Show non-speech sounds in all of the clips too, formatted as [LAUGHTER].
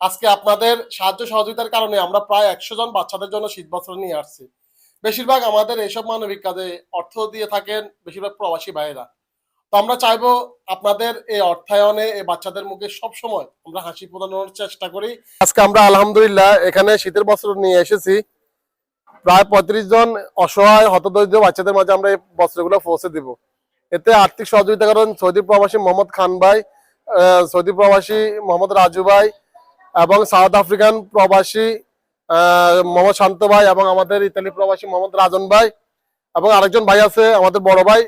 আজকে আপনাদের সাহায্য সহযোগিতার কারণে আমরা প্রায় একশো জন বাচ্চাদের জন্য শীত বস্ত্র নিয়ে আসছি। বেশিরভাগ আমাদের এইসব মানবিক কাজে অর্থ দিয়ে থাকেন বেশিরভাগ প্রবাসী ভাইয়েরা। তো আমরা চাইব আপনাদের এই অর্থায়নে এই বাচ্চাদের মুখে সব সময় আমরা হাসি প্রদানোর চেষ্টা করি। আজকে আমরা আলহামদুলিল্লাহ এখানে শীতের বস্ত্র নিয়ে এসেছি। প্রায় পঁয়ত্রিশ জন অসহায়, হতদরিদ্র বাচ্চাদের মাঝে আমরা এই বস্ত্রগুলো পৌঁছে দিব। এতে আর্থিক সহযোগিতা করেন সৌদি প্রবাসী মোহাম্মদ খান ভাই সৌদি প্রবাসী মোহাম্মদ রাজু ভাই এবং সাউথ আফ্রিকান প্রবাসী মোহাম্মদ শান্ত ভাই এবং আমাদের ইতালি প্রবাসী মোহাম্মদ রাজন ভাই এবং আরেকজন ভাই আছে আমাদের বড় ভাই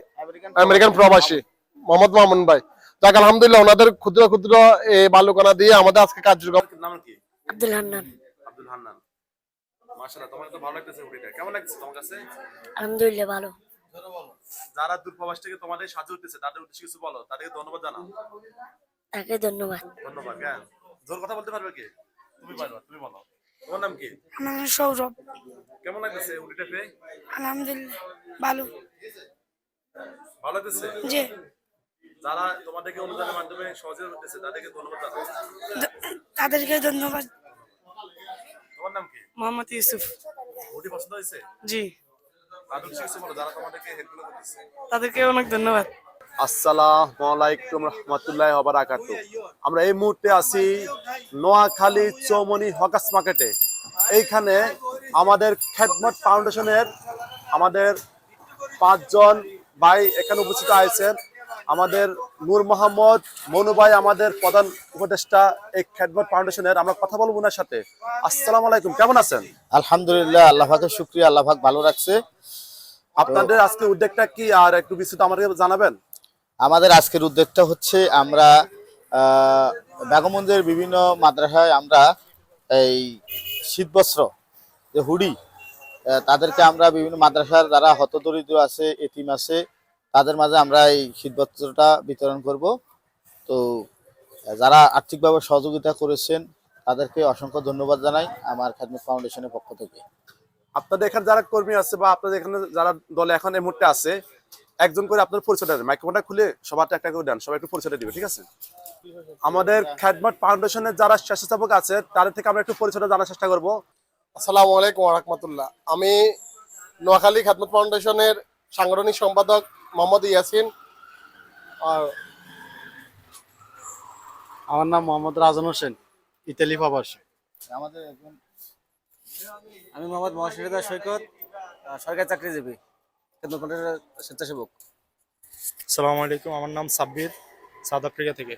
আমেরিকান প্রবাসী। মোহাম্মদ মামুন ভাই। যাক আলহামদুলিল্লাহ ওনাদের ক্ষুদ্র ক্ষুদ্র এই বালুকানা দিয়ে আমাদের আজকে কার্যক্রম নাম কি? আব্দুল হান্নান। আব্দুল হান্নান। মাশাআল্লাহ তোমার তো ভালো লাগতেছে হুডিটা কেমন লাগছে তোমার কাছে? আলহামদুলিল্লাহ ভালো। যারা দূরপ্রবাস থেকে তোমাদের সাহায্য করতেছে তাদের উদ্দেশ্যে কিছু বলো তাদেরকে ধন্যবাদ জানাও। তাকে ধন্যবাদ। ধন্যবাদ হ্যাঁ। জোর কথা বলতে পারবে কে? তুমি পারবা তুমি বলো। তোমার নাম কি? আমার নাম সৌরভ। কেমন লাগতেছে হুডিটা পেয়ে? আলহামদুলিল্লাহ ভালো। ভালো লাগতেছে? যে যারা তোমাদেরকে অনুদানের মাধ্যমে সহযোগিতা করতেছে তাদেরকে ধন্যবাদ তাদেরকে ধন্যবাদ। তোমার নাম কি? মোহাম্মদ ইউসুফ। হুডি পছন্দ হয়েছে? জি। তাদেরকে অনেক ধন্যবাদ। আসসালামু আলাইকুম রহমতুল্লাহ বারাকাত আমরা এই মুহূর্তে আছি নোয়াখালী চৌমনি হকাস মার্কেটে। এইখানে আমাদের খেদমত ফাউন্ডেশনের আমাদের পাঁচজন ভাই এখানে উপস্থিত আছেন। আমাদের নূর মোহাম্মদ মনু ভাই আমাদের প্রধান উপদেষ্টা এই খেদমত ফাউন্ডেশনের। আমরা কথা বলব ওনার সাথে। আসসালামু আলাইকুম কেমন আছেন? আলহামদুলিল্লাহ আল্লাহ পাকের শুক্রিয়া আল্লাহ পাক ভালো রাখছে। আপনাদের আজকে উদ্যোগটা কি? আর একটু বিস্তারিত আমাদের জানাবেন? আমাদের আজকের উদ্যোগটা হচ্ছে আমরা আহ, বিভিন্ন মাদ্রাসায় আমরা এই শীতবস্ত্র যে হুডি তাদেরকে আমরা বিভিন্ন মাদ্রাসার যারা হতদরিদ্র আছে এতিম আছে তাদের মাঝে আমরা এই শীতবস্ত্রটা বিতরণ করব। তো যারা আর্থিকভাবে সহযোগিতা করেছেন তাদেরকে অসংখ্য ধন্যবাদ জানাই আমার খাদমত ফাউন্ডেশনের পক্ষ থেকে। আপনাদের এখানে যারা কর্মী আছে বা আপনাদের এখানে যারা দলে এখন এই মুহূর্তে আছে একজন করে আপনার পরিচয়টা দেন। মাইক্রোফোনটা খুলে সবারটা একটা করে দেন সবাই একটু পরিচয়টা দিবে ঠিক আছে? আমাদের খ্যাটমাট ফাউন্ডেশনের যারা স্বেচ্ছাসেবক আছে তাদের থেকে আমরা একটু পরিচয়টা জানার চেষ্টা করব। আসসালামু আলাইকুম রহমতুল্লাহ। আমি নোয়াখালী খাদমত ফাউন্ডেশনের সাংগঠনিক সম্পাদক মোহাম্মদ ইয়াসিন। আর আমার নাম মোহাম্মদ রাজন হোসেন ইতালি প্রবাসী। আমাদের একজন আমি মোহাম্মদ মহাশিরদা সৈকত সরকারি চাকরিজীবী। স্বেচ্ছাসেবক। সালামু আলাইকুম আমার নাম সাব্বির সাউথ আফ্রিকা থেকে।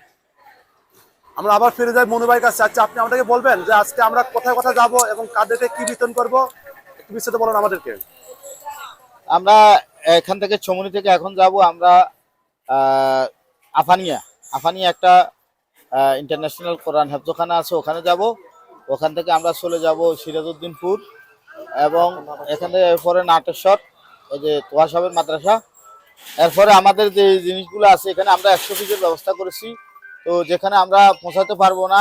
আমরা আবার ফিরে যাই মনু ভাইয়ের কাছে। আচ্ছা আপনি আমাদেরকে বলবেন যে আজকে আমরা কোথায় কোথায় যাব এবং কাদেরকে কি বিতরণ করব? একটু বিস্তারিত বলেন আমাদেরকে। আমরা এখান থেকে চমনি থেকে এখন যাব আমরা আফানিয়া। আফানিয়া একটা ইন্টারন্যাশনাল কোরআন হেফজখানা আছে ওখানে যাব। ওখান থেকে আমরা চলে যাব সিরাজউদ্দিনপুর এবং এখান থেকে এরপরে নাটেশ্বর। ওই যে সাহেবের মাদ্রাসা। এরপরে আমাদের যে জিনিসগুলো আছে, এখানে আমরা একশো পিসের ব্যবস্থা করেছি। তো যেখানে আমরা পৌঁছাতে পারব না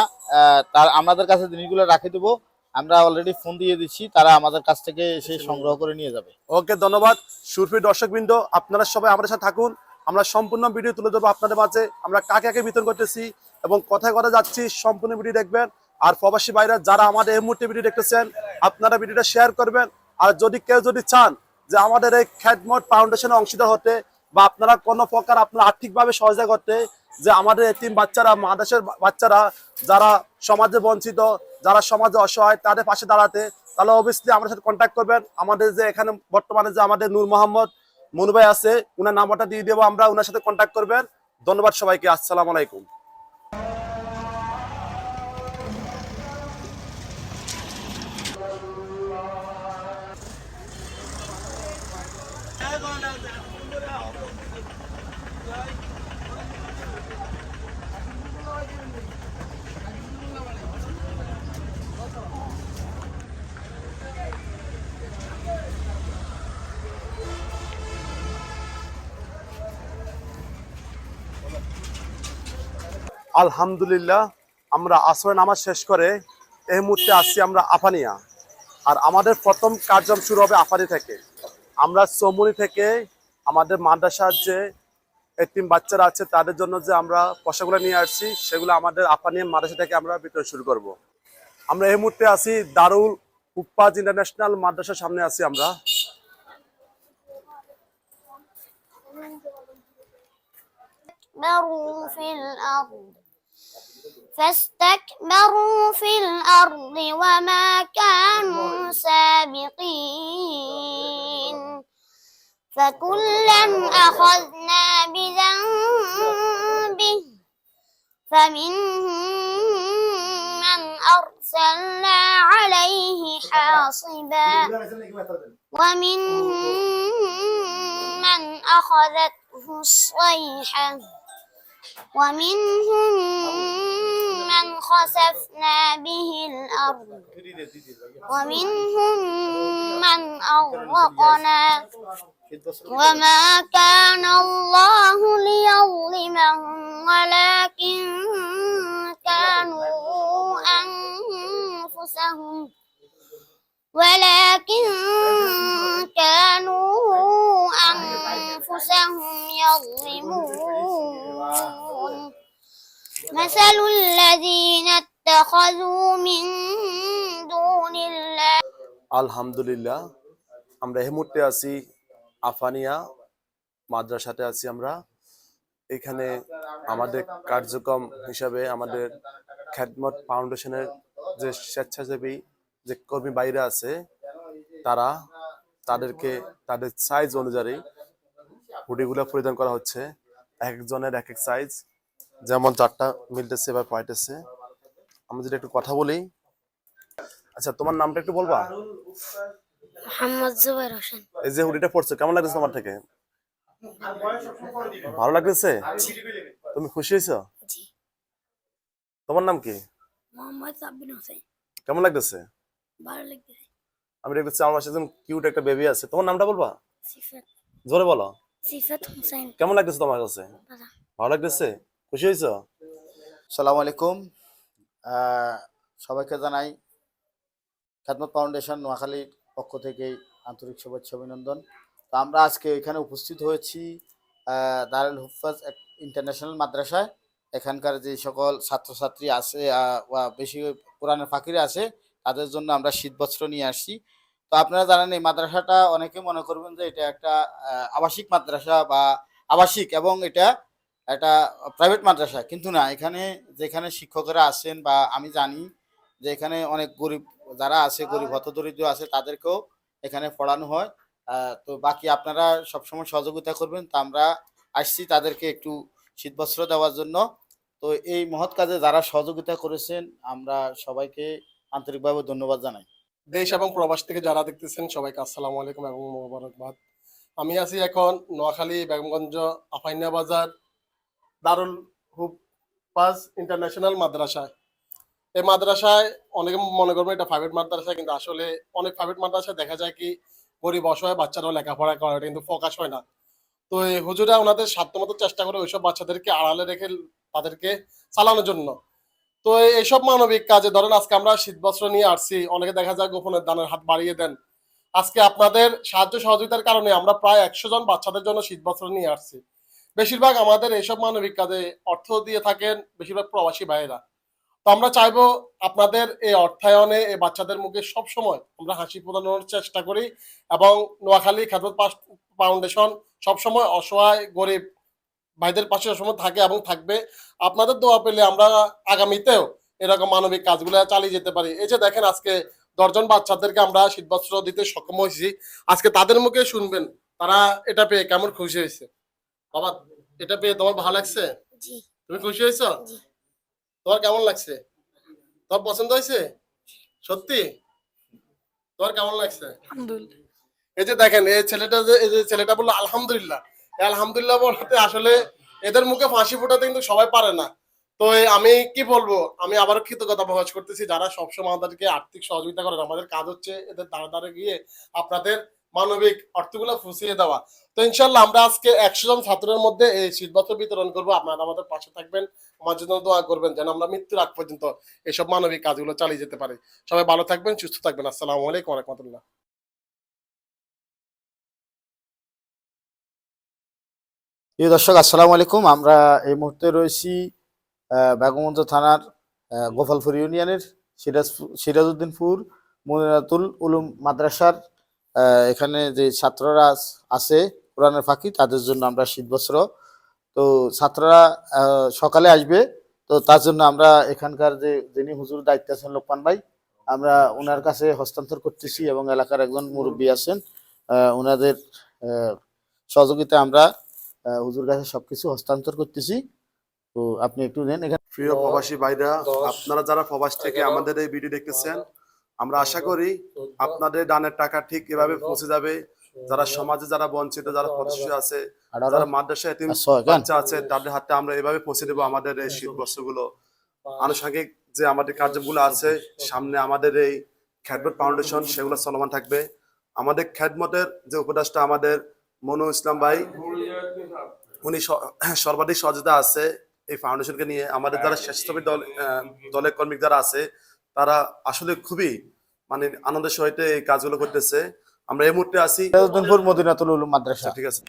তার আমাদের কাছে জিনিসগুলো রাখে দেবো। আমরা অলরেডি ফোন দিয়ে দিচ্ছি, তারা আমাদের কাছ থেকে এসে সংগ্রহ করে নিয়ে যাবে। ওকে, ধন্যবাদ। সুরফি দর্শকবৃন্দ আপনারা সবাই আমাদের সাথে থাকুন। আমরা সম্পূর্ণ ভিডিও তুলে ধরবো আপনাদের মাঝে। আমরা কাকে কাকে বিতরণ করতেছি এবং কোথায় কোথায় যাচ্ছি, সম্পূর্ণ ভিডিও দেখবেন। আর প্রবাসী ভাইরা, যারা আমাদের এই মুহূর্তে ভিডিও দেখতেছেন, আপনারা ভিডিওটা শেয়ার করবেন। আর যদি কেউ যদি চান যে আমাদের এই খ্যাটমট ফাউন্ডেশনে অংশীদার হতে বা আপনারা কোনো প্রকার আপনারা আর্থিকভাবে সহযোগিতা করতে, যে আমাদের এতিম বাচ্চারা, মাদ্রাসের বাচ্চারা যারা সমাজে বঞ্চিত, যারা সমাজে অসহায়, তাদের পাশে দাঁড়াতে, তাহলে অবভিয়াসলি আমার সাথে কন্ট্যাক্ট করবেন। আমাদের যে এখানে বর্তমানে যে আমাদের নূর মোহাম্মদ মনু ভাই আছে, উনার নাম্বারটা দিয়ে দেবো, আমরা উনার সাথে কন্ট্যাক্ট করবেন। ধন্যবাদ সবাইকে, আসসালামু আলাইকুম। আলহামদুলিল্লাহ আমরা আসরে নামাজ শেষ করে এই মুহূর্তে আসছি আমরা আফানিয়া আর আমাদের প্রথম কার্যক্রম শুরু হবে আফানি থেকে আমরা চৌমুনি থেকে আমাদের মাদ্রাসার যে এতিম বাচ্চারা আছে তাদের জন্য যে আমরা পয়সাগুলো নিয়ে আসছি সেগুলো আমাদের আফানিয়া মাদ্রাসা থেকে আমরা বিতরণ শুরু করব আমরা এই মুহূর্তে আছি দারুল উপ্পাজ ইন্টারন্যাশনাল মাদ্রাসার সামনে আছি আমরা فاستكبروا في الأرض فاستكبروا في الأرض وما كانوا سابقين. فكلا أخذنا بذنبه فمنهم من أرسلنا عليه حاصبا. ومنهم من أخذته الصيحة. ومنهم من خسفنا به الأرض. ومنهم من أغرقنا. وما كان الله ليظلمهم ولكن كانوا أنفسهم. ولكن مثل الذين اتخذوا من دون الله আলহামদুলিল্লাহ আমরা এই মুহূর্তে আছি আফানিয়া মাদ্রাসাতে আছি আমরা এখানে আমাদের কার্যক্রম হিসাবে আমাদের খ্যাতমত ফাউন্ডেশনের যে স্বেচ্ছাসেবী যে কর্মী বাইরে আছে তারা তাদেরকে তাদের সাইজ অনুযায়ী হুডিগুলো পরিধান করা হচ্ছে এক একজনের এক এক সাইজ যেমন চারটা মিলতেছে বা পাইতেছে। আমরা যদি একটু কথা বলি। আচ্ছা তোমার নামটা একটু বলবা? মোহাম্মদ জুবাইর হোসেন। এই যে হুডিটা পড়ছো কেমন লাগছে তোমার থেকে? ভালো লাগতেছে? তুমি খুশি হয়েছো? তোমার নাম কি? মোহাম্মদ সাব্বিন হোসেন। কেমন লাগতেছে? ভালো লাগতেছে। আমি দেখতেছি আমার পাশে একদম কিউট একটা বেবি আছে। তোমার নামটা বলবা? সিফাত। জোরে বলো। সিফাত হোসেন। কেমন লাগতেছে তোমার কাছে। ভালো লাগতেছে? খুশি হয়েছো সালাম আলাইকুম সবাইকে জানাই খ্যাতমত ফাউন্ডেশন নোয়াখালীর পক্ষ থেকে আন্তরিক শুভেচ্ছা অভিনন্দন। তো আমরা আজকে এখানে উপস্থিত হয়েছি দারুল হুফাজ ইন্টারন্যাশনাল মাদ্রাসায়। এখানকার যে সকল ছাত্রছাত্রী আছে বা বেশি কোরআনের ফাঁকিরে আছে, তাদের জন্য আমরা শীত বস্ত্র নিয়ে আসছি। তো আপনারা জানেন, এই মাদ্রাসাটা অনেকে মনে করবেন যে এটা একটা আবাসিক মাদ্রাসা বা আবাসিক এবং এটা একটা প্রাইভেট মাদ্রাসা। কিন্তু না এখানে যেখানে শিক্ষকেরা আছেন বা আমি জানি যে এখানে অনেক গরিব যারা আছে গরিব হতদরিদ্র আছে তাদেরকেও এখানে পড়ানো হয়। তো বাকি আপনারা সবসময় সহযোগিতা করবেন। তা আমরা আসছি তাদেরকে একটু শীতবস্ত্র দেওয়ার জন্য। তো এই মহৎ কাজে যারা সহযোগিতা করেছেন আমরা সবাইকে আন্তরিকভাবে ধন্যবাদ জানাই। দেশ এবং প্রবাস থেকে যারা দেখতেছেন সবাইকে আসসালামু আলাইকুম এবং মোবারকবাদ। আমি আছি এখন নোয়াখালী বেগমগঞ্জ আফাইনা বাজার দারুল হুপাজ ইন্টারন্যাশনাল মাদ্রাসায়। এই মাদ্রাসায় অনেকে মনে করবে এটা প্রাইভেট মাদ্রাসা, কিন্তু আসলে অনেক প্রাইভেট মাদ্রাসায় দেখা যায় কি, গরিব অসহায় বাচ্চারাও লেখাপড়া করে, কিন্তু ফোকাস হয় না। তো এই হুজুরা ওনাদের সাধ্যমতো চেষ্টা করে ওইসব বাচ্চাদেরকে আড়ালে রেখে তাদেরকে চালানোর জন্য। তো এইসব মানবিক কাজে ধরেন আজকে আমরা শীত বস্ত্র নিয়ে আসছি, অনেকে দেখা যায় গোপনের দানের হাত বাড়িয়ে দেন। আজকে আপনাদের সাহায্য সহযোগিতার কারণে আমরা প্রায় একশো জন বাচ্চাদের জন্য শীত বস্ত্র নিয়ে আসছি। বেশিরভাগ আমাদের এইসব মানবিক কাজে অর্থ দিয়ে থাকেন বেশিরভাগ প্রবাসী ভাইয়েরা। তো আমরা চাইব আপনাদের এই অর্থায়নে এই বাচ্চাদের মুখে সব সময় আমরা হাসি প্রদানোর চেষ্টা করি এবং নোয়াখালী খ্যাতত ফাউন্ডেশন সবসময় অসহায়, গরিব ভাইদের পাশে সবসময় থাকে এবং থাকবে। আপনাদের দোয়া পেলে আমরা আগামীতেও এরকম মানবিক কাজগুলো চালিয়ে যেতে পারি। এই যে দেখেন আজকে দশজন বাচ্চাদেরকে আমরা শীতবস্ত্র দিতে সক্ষম হয়েছি। আজকে তাদের মুখে শুনবেন, তারা এটা পেয়ে কেমন খুশি হয়েছে। বাবা এটা পেয়ে তোমার ভালো লাগছে? তুমি খুশি হয়েছো? তোমার কেমন লাগছে? তোমার পছন্দ হয়েছে? সত্যি? তোমার কেমন লাগছে? এই যে দেখেন এই ছেলেটা যে এই যে ছেলেটা বলল আলহামদুলিল্লাহ। আলহামদুলিল্লাহ বলতে আসলে এদের মুখে ফাঁসি ফোটাতে কিন্তু সবাই পারে না। তো আমি কি বলব? আমি আবার কৃতজ্ঞতা প্রকাশ করতেছি যারা সবসময় আমাদেরকে আর্থিক সহযোগিতা করেন। আমাদের কাজ হচ্ছে এদের দ্বারা দ্বারা গিয়ে আপনাদের মানবিক অর্থগুলো ফুসিয়ে দেওয়া। তো ইনশাল্লাহ আমরা আজকে একশো জন ছাত্রের মধ্যে এই শীতবস্ত্র বিতরণ করব। আপনারা আমাদের পাশে থাকবেন, আমার জন্য দোয়া করবেন যেন আমরা মৃত্যুর আগ পর্যন্ত এইসব মানবিক কাজগুলো চালিয়ে যেতে পারি। সবাই ভালো থাকবেন, সুস্থ থাকবেন। আসসালামু আলাইকুম রহমতুল্লাহ। প্রিয় দর্শক, আসসালামু আলাইকুম। আমরা এই মুহূর্তে রয়েছি বেগমগঞ্জ থানার গোপালপুর ইউনিয়নের সিরাজ সিরাজউদ্দিনপুর মদিনাতুল উলুম মাদ্রাসার এখানে যে ছাত্ররা আছে কোরআনের ফাঁকি তাদের জন্য আমরা শীত বস্ত্র তো ছাত্ররা আহ, সকালে আসবে তো তার জন্য আমরা এখানকার যে যিনি হুজুর দায়িত্বে আছেন লোকমান ভাই আমরা ওনার কাছে হস্তান্তর করতেছি এবং এলাকার একজন মুরব্বী আছেন আহ, ওনাদের আহ, সহযোগিতায় আমরা হুজুর কাছে সবকিছু হস্তান্তর করতেছি। তো আপনি একটু নেন এখানে। প্রিয় প্রবাসী ভাইরা আপনারা যারা প্রবাস থেকে আমাদের এই ভিডিও দেখতেছেন আমরা আশা করি আপনাদের দানের টাকা ঠিক এভাবে পৌঁছে যাবে। যারা সমাজে যারা বঞ্চিত যারা পদস্য আছে যারা মাদ্রাসা এতিম। বাচ্চা আছে তাদের হাতে আমরা এভাবে পৌঁছে দেবো আমাদের এই শীত বস্ত্রগুলো। আনুষঙ্গিক যে আমাদের কার্যগুলো আছে সামনে আমাদের এই খ্যাটবট ফাউন্ডেশন সেগুলো চলমান থাকবে। আমাদের খ্যাটমতের যে উপদেষ্টা আমাদের মনু ইসলাম ভাই উনি সর্বাধিক সহযোগিতা আছে এই ফাউন্ডেশনকে নিয়ে। আমাদের যারা স্বেচ্ছাসেবী দল দলের কর্মী যারা আছে তারা আসলে খুবই মানে আনন্দের সহিত এই কাজগুলো করতেছে। আমরা এই মুহূর্তে আছি। মদিনাতুল উলুম মাদ্রাসা ঠিক আছে।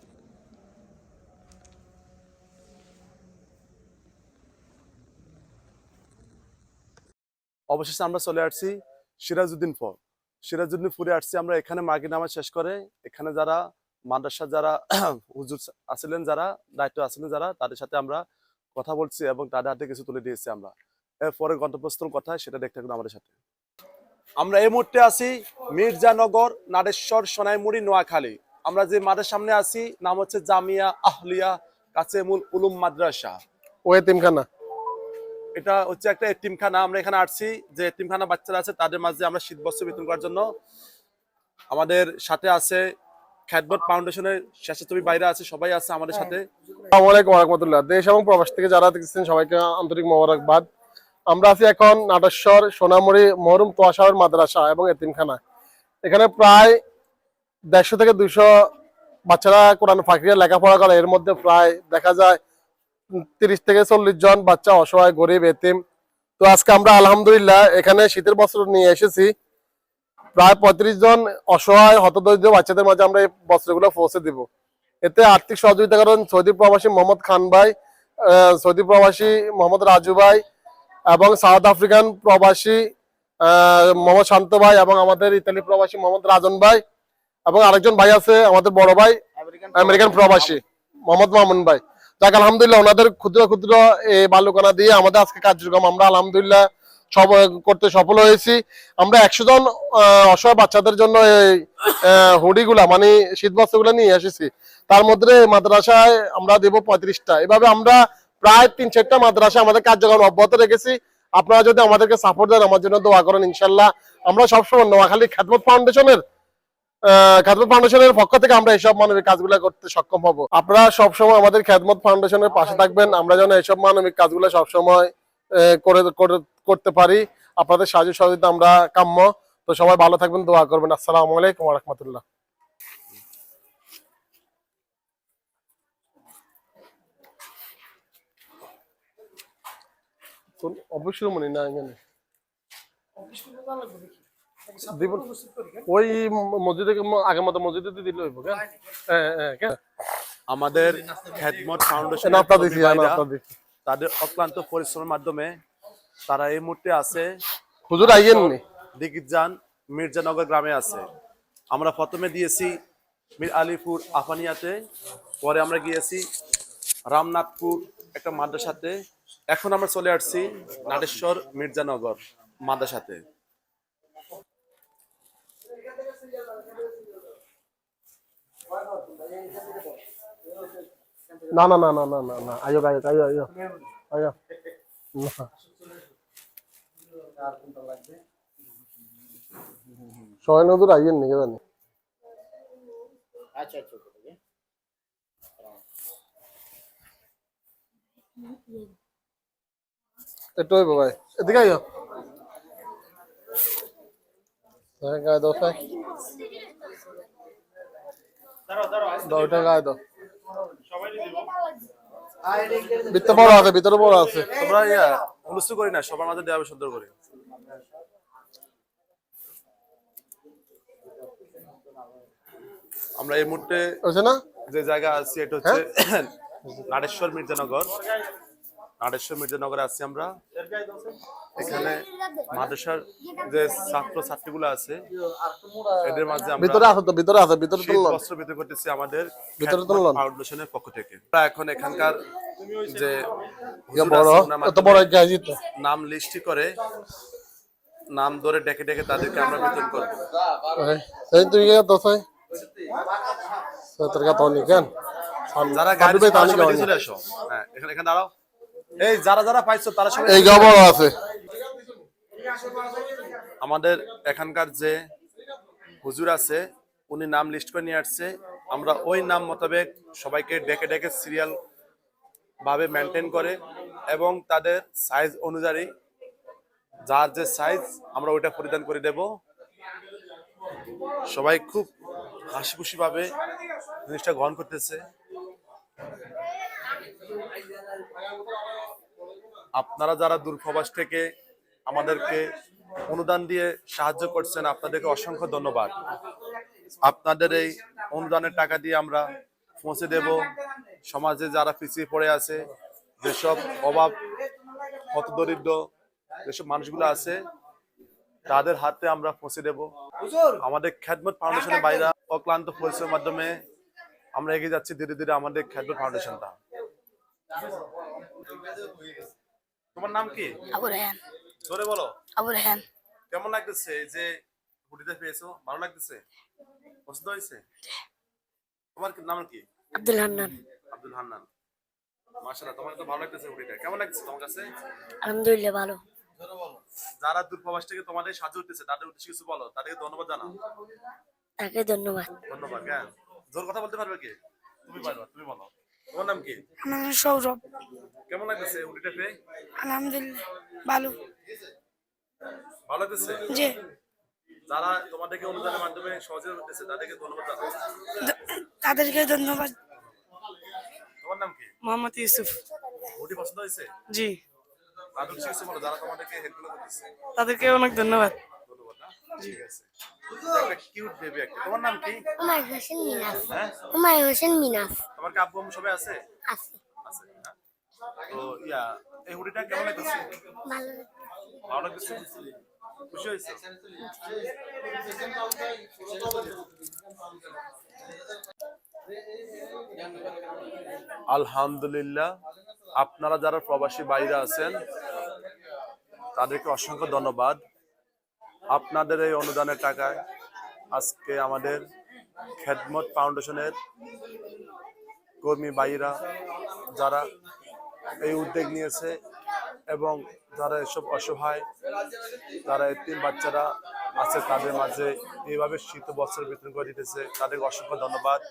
অবশেষে আমরা চলে আসছি সিরাজউদ্দিনপুর সিরাজউদ্দিনপুরে আসছি আমরা এখানে মাগি নামাজ শেষ করে এখানে যারা মাদ্রাসা যারা [CLEARS THROAT] হুজুর আছিলেন যারা দায়িত্ব আছিলেন যারা তাদের সাথে আমরা কথা বলছি এবং তাদের হাতে কিছু তুলে দিয়েছি আমরা। এরপরে গন্তব্যস্থল কথা সেটা দেখতে থাকুন আমাদের সাথে। আমরা এই মুহূর্তে আছি মির্জানগর নারেশ্বর সোনাইমুড়ি নোয়াখালী। আমরা যে মাঠের সামনে আছি নাম হচ্ছে জামিয়া আহলিয়া কাসেমুল উলুম মাদ্রাসা। ও এতিমখানা এটা হচ্ছে একটা এতিমখানা আমরা এখানে আসছি যে এতিমখানা বাচ্চারা আছে তাদের মাঝে আমরা শীত বস্ত্র বিতরণ করার জন্য। আমাদের সাথে আছে খ্যাতবট ফাউন্ডেশনের স্বেচ্ছাসেবী বাইরে আছে সবাই আছে আমাদের সাথে। আসসালামু আলাইকুম রহমতুল্লাহ। দেশ এবং প্রবাস থেকে যারা দেখছেন সবাইকে আন্তরিক মোবারকবাদ। আমরা আছি এখন নাটেশ্বর, সোনামুড়ি মহরুম তোয়াশাহের মাদ্রাসা এবং এতিমখানা। এখানে প্রায় দেড়শো থেকে দুশো বাচ্চারা কোরআন ফাঁকিয়ে লেখাপড়া করে। এর মধ্যে প্রায় দেখা যায় তিরিশ থেকে চল্লিশ জন বাচ্চা অসহায়, গরিব, এতিম। তো আজকে আমরা আলহামদুলিল্লাহ এখানে শীতের বস্ত্র নিয়ে এসেছি। প্রায় পঁয়ত্রিশ জন অসহায়, হতদরিদ্র বাচ্চাদের মাঝে আমরা এই বস্ত্রগুলো পৌঁছে দিব। এতে আর্থিক সহযোগিতা করেন সৌদি প্রবাসী মোহাম্মদ খান ভাই সৌদি প্রবাসী মোহাম্মদ রাজু ভাই এবং সাউথ আফ্রিকান প্রবাসী মোহাম্মদ শান্ত ভাই এবং আমাদের ইতালি প্রবাসী মোহাম্মদ রাজন ভাই এবং আরেকজন ভাই আছে আমাদের বড় ভাই আমেরিকান প্রবাসী মোহাম্মদ মামুন ভাই। যাক আলহামদুলিল্লাহ ওনাদের ক্ষুদ্র ক্ষুদ্র এই বালুকানা দিয়ে আমাদের আজকে কার্যক্রম আমরা আলহামদুলিল্লাহ সব করতে সফল হয়েছি। আমরা একশো জন অসহায় বাচ্চাদের জন্য এই হুডিগুলা মানে শীত বস্ত্রগুলো নিয়ে এসেছি। তার মধ্যে মাদ্রাসায় আমরা দেব পঁয়ত্রিশটা। এভাবে আমরা প্রায় তিন চারটা মাদ্রাসা আমাদের কার্যক্রম অব্যাহত রেখেছি। আপনারা যদি আমাদেরকে সাপোর্ট দেন, আমার জন্য দোয়া করেন ইনশাল্লাহ আমরা সবসময় নোয়াখালী খ্যাতমত ফাউন্ডেশনের খ্যাতমত ফাউন্ডেশনের পক্ষ থেকে আমরা মানবিক কাজগুলো করতে সক্ষম হব। আপনারা সবসময় আমাদের খ্যাতমত ফাউন্ডেশনের পাশে থাকবেন। আমরা যেন এইসব মানবিক কাজগুলো সবসময় করে- করতে পারি। আপনাদের সাহায্য সহযোগিতা আমরা কাম্য। তো সবাই ভালো থাকবেন, দোয়া করবেন। আসসালামু আলাইকুম রহমতুল্লাহ। অবশ্যই মনে না এখানে। ওই মসজিদে আগের মতো মসজিদে দিলে হইব কেন? হ্যাঁ হ্যাঁ কেন? আমাদের খ্যাতমত ফাউন্ডেশন তাদের অক্লান্ত পরিশ্রমের মাধ্যমে তারা এই মুহূর্তে আছে। হুজুর আইয়েন নি? দিগিজান মির্জানগর গ্রামে আছে। আমরা প্রথমে দিয়েছি মির আলিপুর আফানিয়াতে পরে আমরা গিয়েছি রামনাথপুর একটা মাদ্রাসাতে। এখন আমরা চলে আসছি নাটেশ্বর মির্জানগর মাদ্রাসাতে। না না না না না না না। আয়ো আয়ো আয়ো আয়ো আয়ো। সবাই হুজুর আইয়েন নি কে জানি? আচ্ছা আচ্ছা একটু হইব ভাই। এদিকে আইও। হ্যাঁ গায়ে দাও ভাই দাও গায়ে দাও। ভিতরে বড় আছে ভিতরে বড় আছে। তোমরা ইয়া হুলস্থুল করি না সবার মাঝে দেওয়া সুন্দর করে। আমরা এই মুহূর্তে যে জায়গা আছি এটা হচ্ছে [COUGHS] নাটেশ্বর মির্জানগর। নাটেশ্বর মির্জানগরে আছি আমরা। এখানে মাদ্রাসার যে ছাত্র ছাত্রীগুলো আছে এদের মাঝে আমরা ভিতরে আছে তো ভিতরে আছে ভিতরে তুললাম। বস্ত্র বিতরণ করতেছি আমাদের ভিতরে তুললাম। ফাউন্ডেশনের পক্ষ থেকে। আমরা এখন এখানকার যে বড় এত বড় গাজি তো। নাম লিস্টি করে নাম ধরে ডেকে ডেকে তাদেরকে আমরা বিতরণ করব। সেই তুই গিয়ে তো সেই তোর কা তো নিকেন যারা গাড়ি চলে আসো। হ্যাঁ এখানে এখানে দাঁড়াও। এই যারা যারা পাইছো তারা সবাই এই গা আছে। আমাদের এখানকার যে হুজুর আছে উনি নাম লিস্ট করে নিয়ে আসছে। আমরা ওই নাম মোতাবেক সবাইকে ডেকে ডেকে সিরিয়াল ভাবে মেনটেন করে এবং তাদের সাইজ অনুযায়ী যার যে সাইজ আমরা ওইটা পরিধান করে দেব। সবাই খুব হাসি খুশি ভাবে জিনিসটা গ্রহণ করতেছে। আপনারা যারা দূরপ্রবাস থেকে আমাদেরকে অনুদান দিয়ে সাহায্য করছেন আপনাদেরকে অসংখ্য ধন্যবাদ। আপনাদের এই অনুদানের টাকা দিয়ে আমরা পৌঁছে দেব। সমাজে যারা পিছিয়ে পড়ে আছে যেসব অভাব হত দরিদ্র যেসব মানুষগুলো আছে তাদের হাতে আমরা পৌঁছে দেব। আমাদের খ্যাতমত ফাউন্ডেশনের বাইরে অক্লান্ত পরিশ্রমের মাধ্যমে আমরা এগিয়ে যাচ্ছি ধীরে ধীরে আমাদের খ্যাতমত ফাউন্ডেশনটা। তোমার নাম কি? আবু রেহান। জোরে বলো। আবু রেহান। কেমন লাগতেছে এই যে হুডিটা পেয়েছ? ভালো লাগতেছে? পছন্দ হয়েছে? তোমার নাম কি? আব্দুল হান্নান। আব্দুল হান্নান। মাশাআল্লাহ তোমার তো ভালো লাগতেছে হুডিটা। কেমন লাগতেছে তোমার কাছে? আলহামদুলিল্লাহ ভালো। যারা দূরপ্রবাস থেকে তোমাদের সাহায্য করতেছে তাদের উদ্দেশ্যে কিছু বলো। তাদেরকে ধন্যবাদ জানাও। তাকে ধন্যবাদ। ধন্যবাদ হ্যাঁ। জোর কথা বলতে পারবে কি? তুমি পারবা তুমি বলো। তোমার নাম কি? আমার নাম সৌরভ। কেমন লাগতেছে পেয়ে আলহামদুলিল্লাহ ভালো। ভালো লাগতেছে? যে যারা তোমাদেরকে অনুদানের মাধ্যমে সহযোগিতা করতেছে তাদেরকে ধন্যবাদ তাদেরকে ধন্যবাদ। তোমার নাম কি? মোহাম্মদ ইউসুফ। হুডি পছন্দ হয়েছে? জি। তাদেরকে অনেক ধন্যবাদ। ধন্যবাদ ঠিক আছে। কিউট বেবি একটা। তোমার নাম কি? উমায় হোসেন মিনাস। হ্যাঁ? হোসেন মিনাস। তোমার কি আব্বু আম্মু সবাই আছে? আছে। আছে? তো ইয়া এই হুডিটা কেমন লাগতেছে? ভালো ভালো লাগতেছে? খুশি হয়েছে? আলহামদুলিল্লাহ আপনারা যারা প্রবাসী বাইরে আছেন তাদেরকে অসংখ্য ধন্যবাদ। আপনাদের এই অনুদানের টাকায় আজকে আমাদের খেদমত ফাউন্ডেশনের কর্মী ভাইরা যারা এই উদ্যোগ নিয়েছে এবং যারা এসব অসহায়, যারা এতিম বাচ্চারা আছে তাদের মাঝে এইভাবে শীত বস্ত্র বিতরণ করে দিতেছে, তাদেরকে অসংখ্য ধন্যবাদ।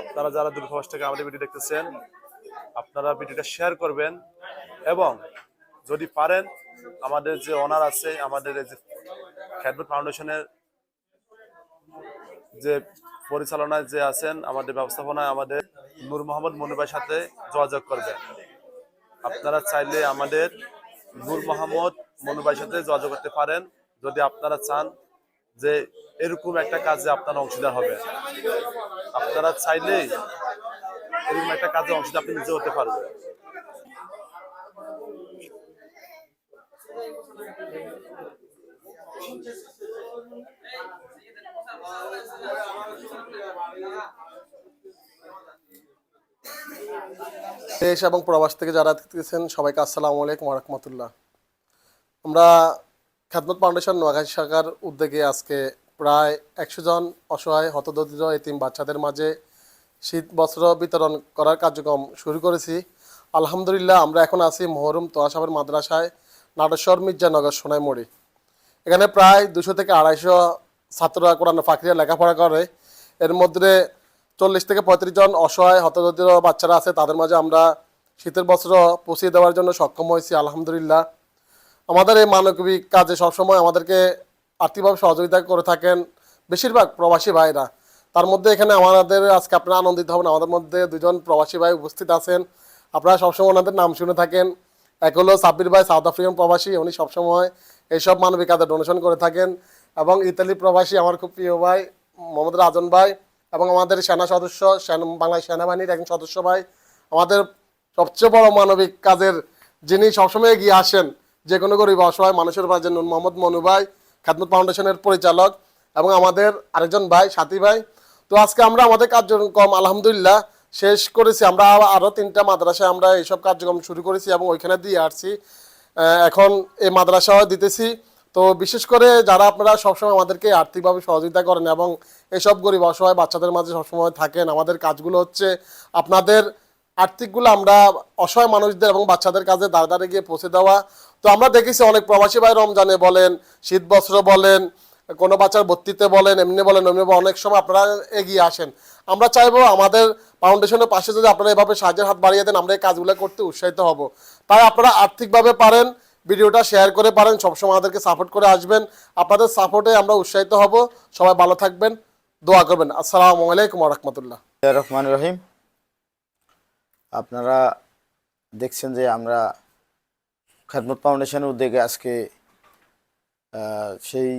আপনারা যারা দূরপ্রবাস থেকে আমাদের ভিডিও দেখতেছেন, আপনারা ভিডিওটা শেয়ার করবেন এবং যদি পারেন আমাদের যে অনার আছে, আমাদের যে খ্যাতমত ফাউন্ডেশনের যে পরিচালনায় যে আছেন, আমাদের ব্যবস্থাপনায় আমাদের নূর মোহাম্মদ ভাইয়ের সাথে যোগাযোগ করবেন। আপনারা চাইলে আমাদের নূর মোহাম্মদ মনু ভাইয়ের সাথে যোগাযোগ করতে পারেন। যদি আপনারা চান যে এরকম একটা কাজে আপনারা অংশীদার হবে আপনারা চাইলেই এরকম একটা কাজে অংশীদার আপনি নিজে হতে পারবেন। দেশ এবং প্রবাস থেকে যারা দেখতেছেন, সবাইকে আসসালামু আলাইকুম রহমতুল্লাহ। আমরা খ্যাতমত ফাউন্ডেশন নোয়াখালী শাখার উদ্যোগে আজকে প্রায় একশো জন অসহায়, হতদরিদ্র, এতিম বাচ্চাদের মাঝে শীত বস্ত্র বিতরণ করার কার্যক্রম শুরু করেছি। আলহামদুলিল্লাহ, আমরা এখন আছি মহরুম তোয়াশাবের মাদ্রাসায়। নাটেশ্বর মির্জানগর সোনাইমুড়ি। এখানে প্রায় দুশো থেকে আড়াইশো ছাত্ররা কোরআন ফাঁকরিয়া লেখাপড়া করে। এর মধ্যে চল্লিশ থেকে পঁয়ত্রিশ জন অসহায় হতদরিদ্র বাচ্চারা আছে, তাদের মাঝে আমরা শীতের বস্ত্র পৌঁছিয়ে দেওয়ার জন্য সক্ষম হয়েছি, আলহামদুলিল্লাহ। আমাদের এই মানবিক কাজে সবসময় আমাদেরকে আর্থিকভাবে সহযোগিতা করে থাকেন বেশিরভাগ প্রবাসী ভাইরা। তার মধ্যে এখানে আমাদের আজকে আপনারা আনন্দিত হবেন। আমাদের মধ্যে দুজন প্রবাসী ভাই উপস্থিত আছেন। আপনারা সবসময় ওনাদের নাম শুনে থাকেন। এক হলো সাব্বির ভাই সাউথ আফ্রিকান প্রবাসী, উনি সবসময় এইসব মানবিক কাজে ডোনেশন করে থাকেন। এবং ইতালি প্রবাসী আমার খুব প্রিয় ভাই, মোহাম্মদ রাজন ভাই, এবং আমাদের সেনা সদস্য বাংলাদেশ সেনাবাহিনীর একজন সদস্য ভাই। আমাদের সবচেয়ে বড় মানবিক কাজের যিনি সবসময় এগিয়ে আসেন, যে কোনো গরিব অসহায় মানুষের মাঝে নুন মোহাম্মদ মনু ভাই, খাদমত ফাউন্ডেশনের পরিচালক, এবং আমাদের আরেকজন ভাই, সাথী ভাই। তো আজকে আমরা আমাদের কার্যক্রম আলহামদুলিল্লাহ। শেষ করেছি। আমরা আরও তিনটা মাদ্রাসায় আমরা এইসব কার্যক্রম শুরু করেছি এবং ওইখানে দিয়ে আসছি। এখন এই মাদ্রাসাও দিতেছি। তো বিশেষ করে যারা আপনারা সবসময় আমাদেরকে আর্থিকভাবে সহযোগিতা করেন এবং এসব গরিব অসহায় বাচ্চাদের মাঝে সবসময় থাকেন আমাদের কাজগুলো হচ্ছে আপনাদের আর্থিকগুলো আমরা অসহায় মানুষদের এবং বাচ্চাদের কাছে দাঁড়ে দাঁড়ে গিয়ে পৌঁছে দেওয়া। তো আমরা দেখেছি অনেক প্রবাসী ভাই রমজানে বলেন শীত বস্ত্র বলেন কোনো বাচ্চার ভর্তিতে বলেন এমনি বলেন বলেন, অনেক সময় আপনারা এগিয়ে আসেন। আমরা চাইব আমাদের ফাউন্ডেশনের পাশে যদি আপনারা এভাবে সাহায্যের হাত বাড়িয়ে দেন, আমরা এই কাজগুলো করতে উৎসাহিত হব। তাই আপনারা আর্থিকভাবে পারেন, ভিডিওটা শেয়ার করে পারেন, সবসময় আমাদেরকে সাপোর্ট করে আসবেন। আপনাদের সাপোর্টে আমরা উৎসাহিত হব। সবাই ভালো থাকবেন, দোয়া করবেন। আসসালামু আলাইকুম রহমতুল্লাহ। রহমান রহিম। আপনারা দেখছেন যে আমরা খেদমত ফাউন্ডেশনের উদ্যোগে আজকে সেই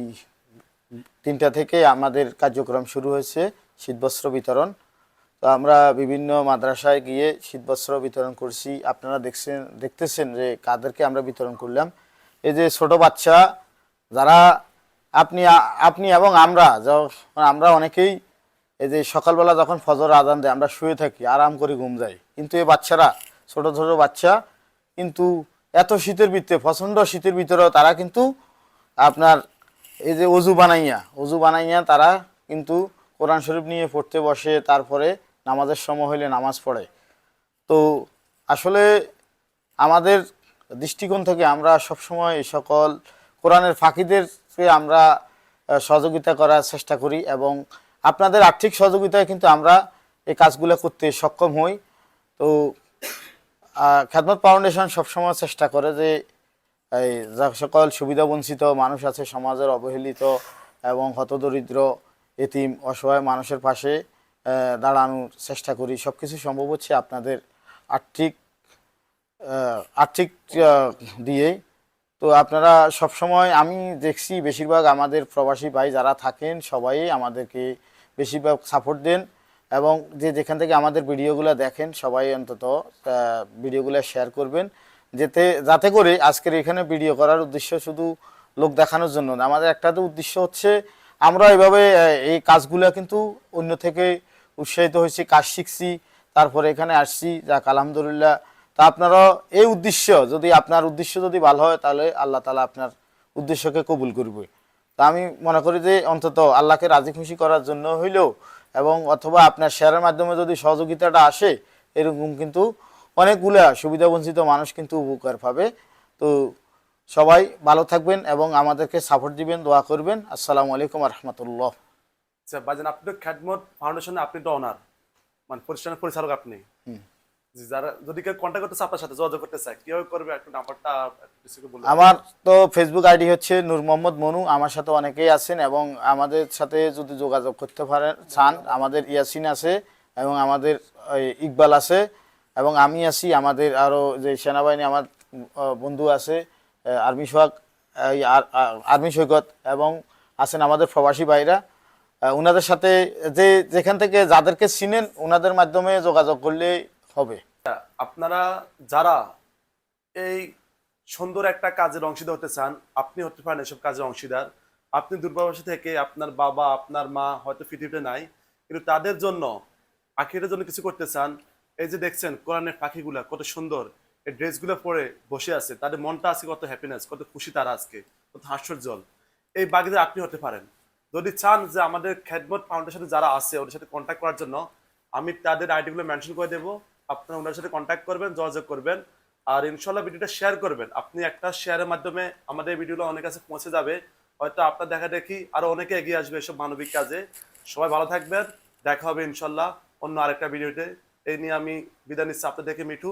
তিনটা থেকে আমাদের কার্যক্রম শুরু হয়েছে। শীতবস্ত্র বিতরণ। তো আমরা বিভিন্ন মাদ্রাসায় গিয়ে শীতবস্ত্র বিতরণ করছি। আপনারা দেখছেন, দেখতেছেন যে কাদেরকে আমরা বিতরণ করলাম। এই যে ছোট বাচ্চা, যারা আপনি আপনি এবং আমরা, যখন আমরা অনেকেই এই যে সকালবেলা যখন ফজর আজান দেয়, আমরা শুয়ে থাকি, আরাম করে ঘুম যাই। কিন্তু এই বাচ্চারা, ছোট ছোট বাচ্চা, কিন্তু এত শীতের ভিতরে প্রচণ্ড শীতের ভিতরেও তারা কিন্তু আপনার এই যে অজু বানাইয়া অজু বানাইয়া তারা কিন্তু কোরআন শরীফ নিয়ে পড়তে বসে, তারপরে নামাজের সময় হলে নামাজ পড়ে। তো আসলে আমাদের দৃষ্টিকোণ থেকে আমরা সবসময় এই সকল কোরআনের ফাঁকিদেরকে আমরা সহযোগিতা করার চেষ্টা করি এবং আপনাদের আর্থিক সহযোগিতায় কিন্তু আমরা এই কাজগুলো করতে সক্ষম হই। তো খ্যাতমত ফাউন্ডেশন সবসময় চেষ্টা করে যে, এই যা সকল সুবিধাবঞ্চিত মানুষ আছে, সমাজের অবহেলিত এবং হতদরিদ্র এতিম, অসহায় মানুষের পাশে দাঁড়ানোর চেষ্টা করি। সব কিছু সম্ভব হচ্ছে আপনাদের আর্থিক আর্থিক দিয়েই তো আপনারা সব সময় আমি দেখছি বেশিরভাগ আমাদের প্রবাসী ভাই যারা থাকেন, সবাই আমাদেরকে বেশিরভাগ সাপোর্ট দেন এবং যে যেখান থেকে আমাদের ভিডিওগুলো দেখেন, সবাই অন্তত ভিডিওগুলো শেয়ার করবেন। যেতে, যাতে করে আজকের এখানে ভিডিও করার উদ্দেশ্য শুধু লোক দেখানোর জন্য না, আমাদের একটা তো উদ্দেশ্য হচ্ছে আমরা এভাবে এই কাজগুলো কিন্তু অন্য থেকে উৎসাহিত হয়েছি, কাজ শিখছি, তারপরে এখানে আসছি, যাক, আলহামদুলিল্লাহ। তা আপনারা এই উদ্দেশ্য, যদি আপনার উদ্দেশ্য যদি ভালো হয়, তাহলে আল্লাহ তালা আপনার উদ্দেশ্যকে কবুল করবে। তা আমি মনে করি যে অন্তত আল্লাহকে রাজি খুশি করার জন্য হইলেও, এবং অথবা আপনার শেয়ারের মাধ্যমে যদি সহযোগিতাটা আসে, এরকম কিন্তু অনেকগুলা সুবিধা বঞ্চিত মানুষ কিন্তু উপকার পাবে। তো সবাই ভালো থাকবেন এবং আমাদেরকে সাপোর্ট দিবেন দোয়া করবেন। আসসালামু আলাইকুম রহমতুল্লাহ। আচ্ছা ভাইজান আপনি তো খ্যাতমত ফাউন্ডেশনে আপনি তো অনার মানে প্রতিষ্ঠানের পরিচালক আপনি। যারা যদি কেউ কন্ট্যাক্ট করতে আপনার সাথে যোগাযোগ করতে চায় কীভাবে করবে? একটু নাম্বারটা আমার তো ফেসবুক আইডি হচ্ছে নূর মোহাম্মদ মনু আমার সাথে অনেকেই আছেন এবং আমাদের সাথে যদি যোগাযোগ করতে পারেন চান আমাদের ইয়াসিন আছে এবং আমাদের ইকবাল আছে এবং আমি আছি। আমাদের আরও যে সেনাবাহিনী আমার বন্ধু আছে। আর্মি সোহাগ আর্মি সৈকত এবং আছেন আমাদের প্রবাসী ভাইরা। ওনাদের সাথে যে যেখান থেকে যাদেরকে চিনেন ওনাদের মাধ্যমে যোগাযোগ করলে হবে। আপনারা যারা এই সুন্দর একটা কাজের অংশীদার হতে চান, আপনি হতে পারেন এসব কাজের অংশীদার। আপনি দূরপ্রবাসী থেকে আপনার বাবা, আপনার মা হয়তো পৃথিবীতে নাই, কিন্তু তাদের জন্য পাখিদের জন্য কিছু করতে চান। এই যে দেখছেন কোরআনের পাখিগুলা, কত সুন্দর। এই ড্রেসগুলো পরে বসে আছে, তাদের মনটা আছে কত হ্যাপিনেস কত খুশি তারা আজকে, কত হাস্যজ্জ্বল। এই বাগিদের আপনি হতে পারেন। যদি চান যে আমাদের খেদমত ফাউন্ডেশনে যারা আছে, ওদের সাথে কন্ট্যাক্ট করার জন্য, আমি তাদের আইডিগুলো মেনশন করে দেবো। আপনারা ওনার সাথে কন্ট্যাক্ট করবেন, যোগাযোগ করবেন। আর ইনশাল্লাহ ভিডিওটা শেয়ার করবেন। আপনি একটা শেয়ারের মাধ্যমে আমাদের ভিডিওগুলো অনেক কাছে পৌঁছে যাবে। হয়তো আপনার দেখা দেখি আরও অনেকে এগিয়ে আসবে এসব মানবিক কাজে। সবাই ভালো থাকবেন। দেখা হবে ইনশাল্লাহ অন্য আরেকটা ভিডিওতে। এই নিয়ে আমি বিদায় নিচ্ছি। আপনার দেখে মিঠু